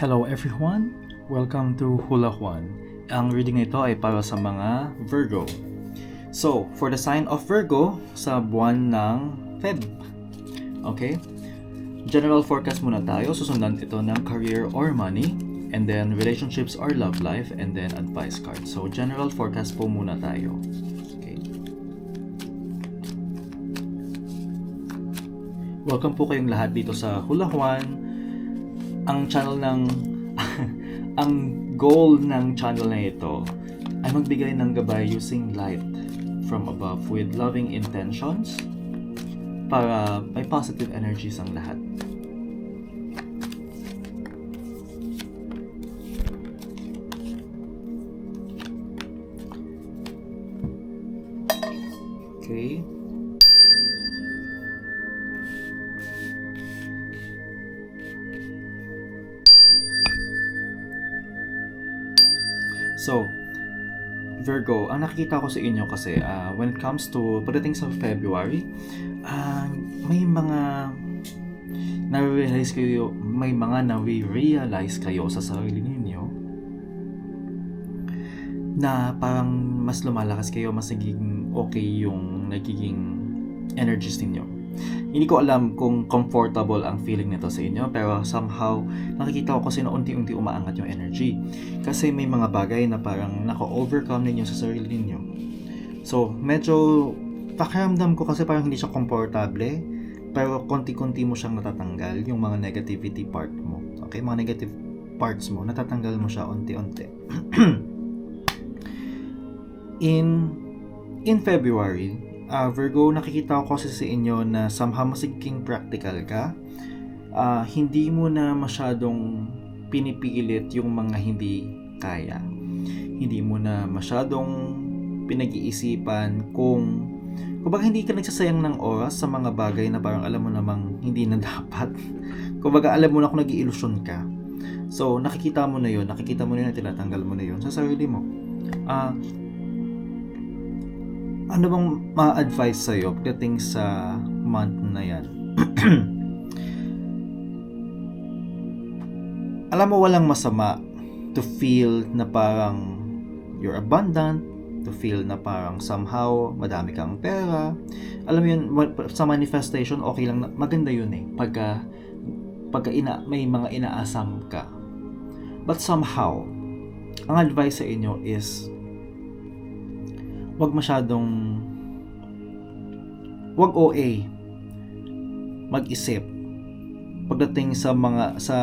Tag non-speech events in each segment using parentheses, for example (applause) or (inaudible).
Hello everyone! Welcome to Hula Juan. Ang reading nito ay para sa mga Virgo. So, for the sign of Virgo sa buwan ng Feb. Okay? General forecast muna tayo. Susundan ito ng career or money. And then relationships or love life. And then advice card. So, general forecast po muna tayo. Okay. Welcome po kayong lahat dito sa Hula Juan. Ang channel ng (laughs) ang goal ng channel na ito ay magbigay ng gabay using light from above with loving intentions para may positive energies ang lahat. Okay. So, Virgo, ang nakikita ko sa inyo kasi ah, when it comes to pagdating sa February, ah, may mga na-realize kayo, may mga na-realize kayo sa sarili ninyo na parang mas lumalakas kayo, mas nagiging okay yung nagiging energies ninyo. Hindi ko alam kung comfortable ang feeling nito sa inyo pero somehow nakikita ko kasi na unti-unti umaangat yung energy. Kasi may mga bagay na parang naka-overcome ninyo sa sarili ninyo. So, medyo pakiramdam ko kasi parang hindi siya komportable pero konti-konti mo siyang natatanggal yung mga negativity part mo. Okay, mga negative parts mo, natatanggal mo siya unti-unti. (clears throat) in in February, uh, Virgo, nakikita ko kasi sa inyo na somehow masiging practical ka. Ah, hindi mo na masyadong pinipilit yung mga hindi kaya. Hindi mo na masyadong pinag-iisipan kung kumbaga hindi ka nagsasayang ng oras sa mga bagay na parang alam mo namang hindi na (laughs) dapat. kumbaga alam mo na kung nag-iilusyon ka. So, nakikita mo na yun, nakikita mo na yun, tinatanggal mo na yun sa sarili mo. Ah, ano bang ma-advise sa'yo pagdating sa month na yan? (clears throat) Alam mo, walang masama to feel na parang you're abundant, to feel na parang somehow madami kang pera. Alam mo yun, sa manifestation, okay lang, maganda yun eh. Pagka, pagka ina, may mga inaasam ka. But somehow, ang advice sa inyo is wag masyadong wag OA mag-isip. Pagdating sa mga sa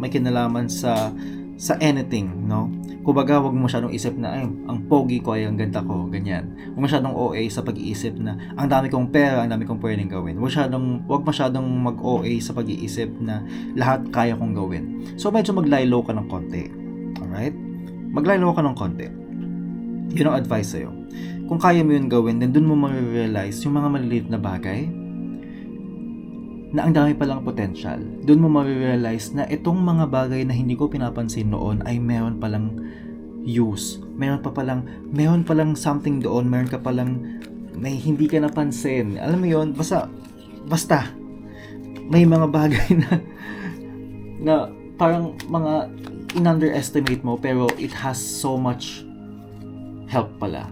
may kinalaman sa sa anything no? Kumbaga wag mo masyadong isip na ay ang pogi ko ay ang ganda ko ganyan. Wag masyadong OA sa pag-iisip na ang dami kong pera ang dami kong pwedeng gawin. Wag masyadong wag masyadong mag OA sa pag-iisip na lahat kaya kong gawin. So medyo mag-lie low ka ng konti. Alright? Mag-lie low ka ng konti yun ang advice sa'yo kung kaya mo yun gawin, then dun mo ma-realize yung mga maliliit na bagay na ang dami palang potential. Dun mo ma-realize na itong mga bagay na hindi ko pinapansin noon ay meron palang use. Meron pa palang, meron palang something doon, meron ka palang may hindi ka napansin. Alam mo yon basta, basta, may mga bagay na, na parang mga in-underestimate mo pero it has so much help pala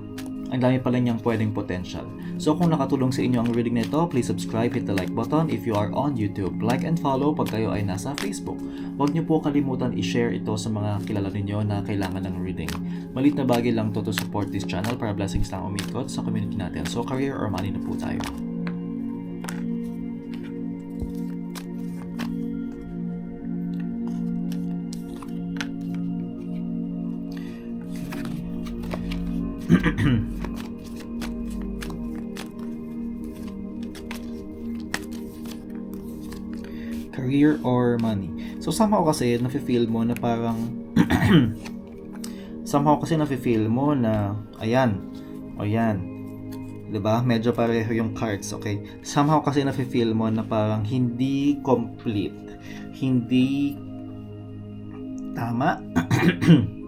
ang dami pala niyang pwedeng potential. So kung nakatulong sa inyo ang reading nito, please subscribe, hit the like button if you are on YouTube. Like and follow pag kayo ay nasa Facebook. Huwag niyo po kalimutan i-share ito sa mga kilala ninyo na kailangan ng reading. Malit na bagay lang to to support this channel para blessings lang umikot sa community natin. So career or money na po tayo. (clears throat) career or money. So somehow kasi nafe-feel mo na parang (clears throat) somehow kasi nafe-feel mo na ayan, o yan. 'Di ba? Medyo pareho yung cards, okay? Somehow kasi nafe-feel mo na parang hindi complete. Hindi tama. (clears throat)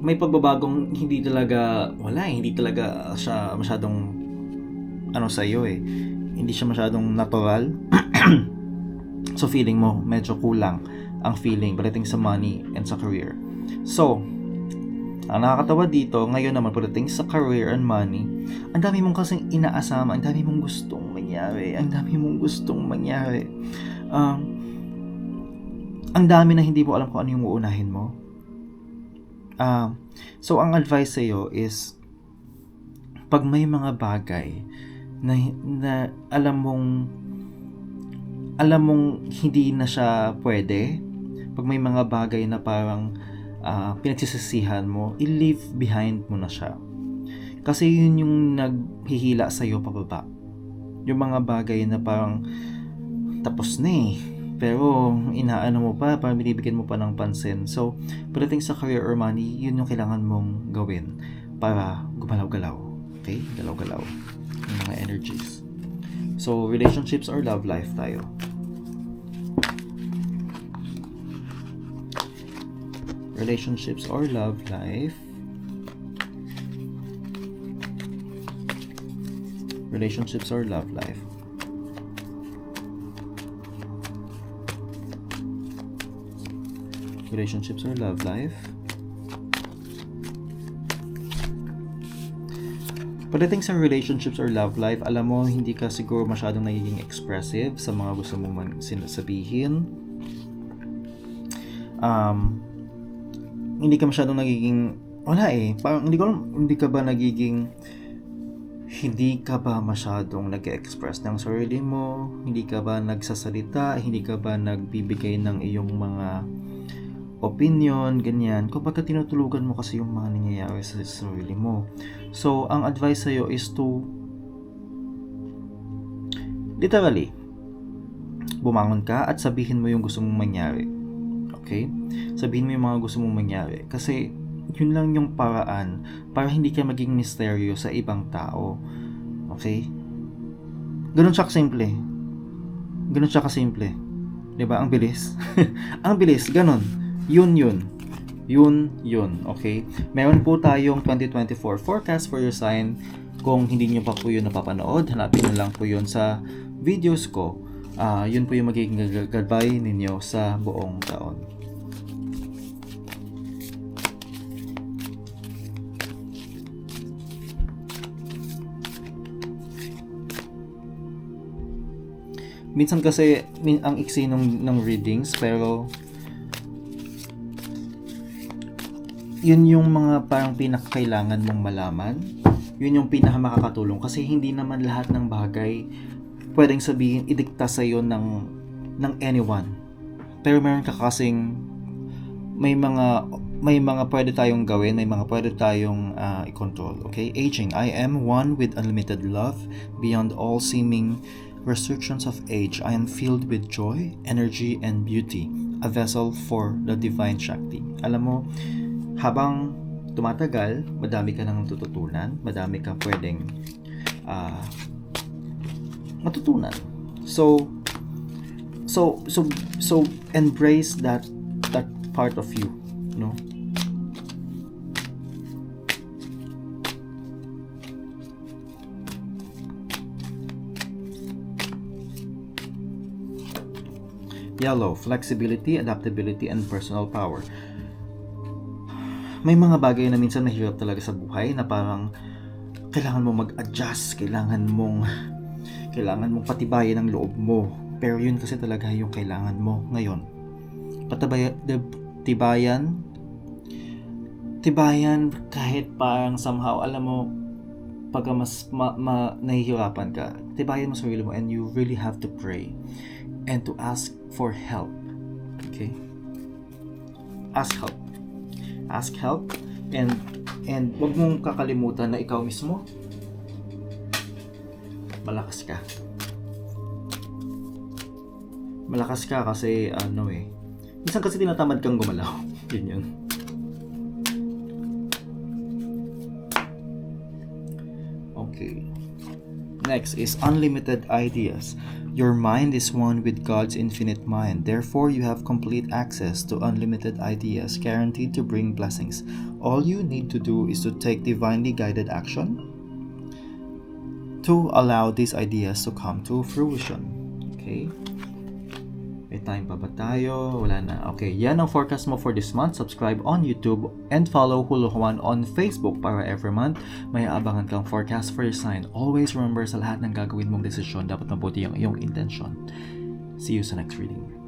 May pagbabagong hindi talaga wala, eh, hindi talaga siya masyadong ano sa iyo eh. Hindi siya masyadong natural. (clears throat) so feeling mo medyo kulang ang feeling pagdating sa money and sa career. So, ang nakakatawa dito, ngayon naman pagdating sa career and money, ang dami mong kasing inaasama, ang dami mong gustong mangyari, ang dami mong gustong mangyari. Um, ang dami na hindi mo alam kung ano yung uunahin mo. Um, so, ang advice sa'yo is, pag may mga bagay na, na alam mong alam mong hindi na siya pwede, pag may mga bagay na parang uh, pinagsisisihan mo, i-leave behind mo na siya. Kasi yun yung naghihila sa'yo pababa. Yung mga bagay na parang tapos na eh. Pero inaano mo pa, parang binibigyan mo pa ng pansin. So, pagdating sa career or money, yun yung kailangan mong gawin para gumalaw-galaw. Okay? Galaw-galaw. Yung mga energies. So, relationships or love life tayo. Relationships or love life. Relationships or love life. Relationships or love life. Pagdating sa relationships or love life, alam mo, hindi ka siguro masyadong nagiging expressive sa mga gusto mong man- sinasabihin. Um, hindi ka masyadong nagiging, wala eh, parang hindi ko hindi ka ba nagiging, hindi ka ba masyadong nag-express ng sarili mo, hindi ka ba nagsasalita, hindi ka ba nagbibigay ng iyong mga opinion, ganyan. Kapag tinutulugan mo kasi yung mga nangyayari sa sarili mo. So, ang advice sa'yo is to literally bumangon ka at sabihin mo yung gusto mong mangyari. Okay? Sabihin mo yung mga gusto mong mangyari. Kasi, yun lang yung paraan para hindi ka maging misteryo sa ibang tao. Okay? Ganun siya kasimple. Ganun siya kasimple. 'Di ba? Ang bilis. (laughs) ang bilis, ganun. Yun yun. Yun yun. Okay? Meron po tayong 2024 forecast for your sign. Kung hindi nyo pa po yun napapanood, hanapin nyo lang po yun sa videos ko. Ah, yun po yung magiging gag- gabay ninyo sa buong taon. Minsan kasi min, ang iksi ng, ng readings pero yun yung mga parang pinakakailangan mong malaman. Yun yung pinaka makakatulong kasi hindi naman lahat ng bagay pwedeng sabihin idikta sa iyo ng ng anyone. Pero meron ka kasing may mga may mga pwede tayong gawin, may mga pwede tayong uh, i-control. Okay? Aging. I am one with unlimited love beyond all seeming restrictions of age. I am filled with joy, energy, and beauty. A vessel for the divine Shakti. Alam mo, habang tumatagal, madami ka nang tututunan, madami ka pwedeng uh, matutunan. So, so, so, so, embrace that, that part of you, no? Yellow, flexibility, adaptability, and personal power may mga bagay na minsan nahirap talaga sa buhay na parang kailangan mo mag-adjust, kailangan mong kailangan mong patibayin ang loob mo. Pero yun kasi talaga yung kailangan mo ngayon. Patabay, tibayan, tibayan kahit parang somehow, alam mo, pagka mas ma, ma, nahihirapan ka, tibayan mo sarili mo and you really have to pray and to ask for help. Okay? Ask help ask help. And and wag mong kakalimutan na ikaw mismo malakas ka. Malakas ka kasi ano eh minsan kasi tinatamad kang gumalaw. (laughs) Yun yun next is unlimited ideas Your mind is one with God's infinite mind. Therefore, you have complete access to unlimited ideas guaranteed to bring blessings. All you need to do is to take divinely guided action to allow these ideas to come to fruition. Okay? May time pa ba tayo? Wala na. Okay, yan ang forecast mo for this month. Subscribe on YouTube and follow Hulu Juan on Facebook para every month may aabangan kang forecast for your sign. Always remember sa lahat ng gagawin mong desisyon, dapat mabuti ang iyong intention. See you sa next reading.